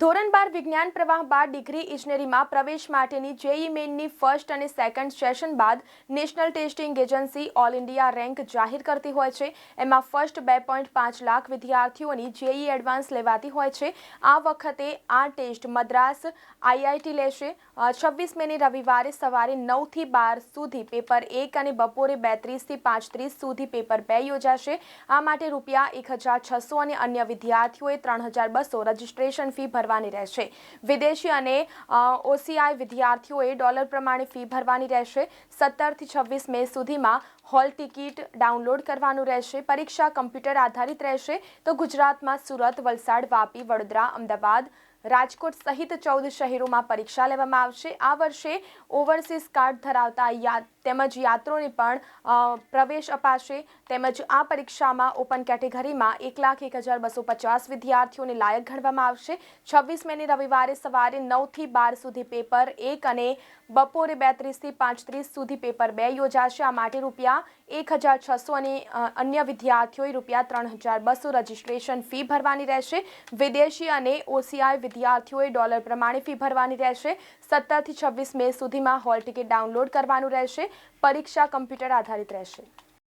ધોરણ બાર વિજ્ઞાન પ્રવાહ બાદ ડિગ્રી ઇજનેરીમાં પ્રવેશ માટેની જેઈ મેઇનની ફર્સ્ટ અને સેકન્ડ સેશન બાદ National Testing Agency all India rank જાહેર કરતી હોય છે. એમાં ફર્સ્ટ બે પોઈન્ટ પાંચ લાખ વિદ્યાર્થીઓની જેઈ એડવાન્સ લેવાતી હોય છે. આ વખતે આ ટેસ્ટ મદ્રાસ આઈઆઈટી લેશે. છવ્વીસ મેની રવિવારે સવારે નવથી બાર સુધી પેપર એક અને બપોરે બેત્રીસથી પાંચત્રીસ સુધી પેપર બે યોજાશે. આ માટે રૂપિયા એક હજાર છસો અને અન્ય વિદ્યાર્થીઓએ ત્રણ હજાર બસો રજિસ્ટ્રેશન ફી ભરવાની રહેશે. વિદેશી અને ઓસીઆઈ વિદ્યાર્થીઓએ ડોલર પ્રમાણે ફી ભરવાની રહેશે. સત્તરથી છવ્વીસ મે સુધીમાં હોલ ટિકિટ ડાઉનલોડ કરવાનું રહેશે. પરીક્ષા કમ્પ્યુટર આધારિત રહેશે. તો ગુજરાતમાં સુરત, વલસાડ, વાપી, વડોદરા, અમદાવાદ રાજકોટ સહિત ચૌદ શહેરોમાં પરીક્ષા લેવામાં આવશે. આ વર્ષે ઓવરસીઝ કાર્ડ ધરાવતા તેમજ યાત્રોને પણ પ્રવેશ અપાશે. તેમજ આ પરીક્ષામાં ઓપન કેટેગરીમાં એક લાખ એક હજાર બસો પચાસ વિદ્યાર્થીઓને લાયક ગણવામાં આવશે. છવ્વીસ મેની રવિવારે સવારે નવથી બાર સુધી પેપર એક અને બપોરે બેત્રીસથી પાંચત્રીસ સુધી પેપર બે યોજાશે. આ માટે રૂપિયા એક હજાર છસો અને અન્ય વિદ્યાર્થીઓએ રૂપિયા ત્રણ હજાર બસો રજીસ્ટ્રેશન ફી ભરવાની રહેશે. વિદેશી અને ઓસીઆઈ વિદ્યાર્થીઓએ ડોલર પ્રમાણે ફી ભરવાની રહેશે. સત્તરથી છવ્વીસ મે સુધીમાં હોલ ટિકિટ ડાઉનલોડ કરવાનું રહેશે. પરીક્ષા કમ્પ્યુટર આધારિત રહેશે.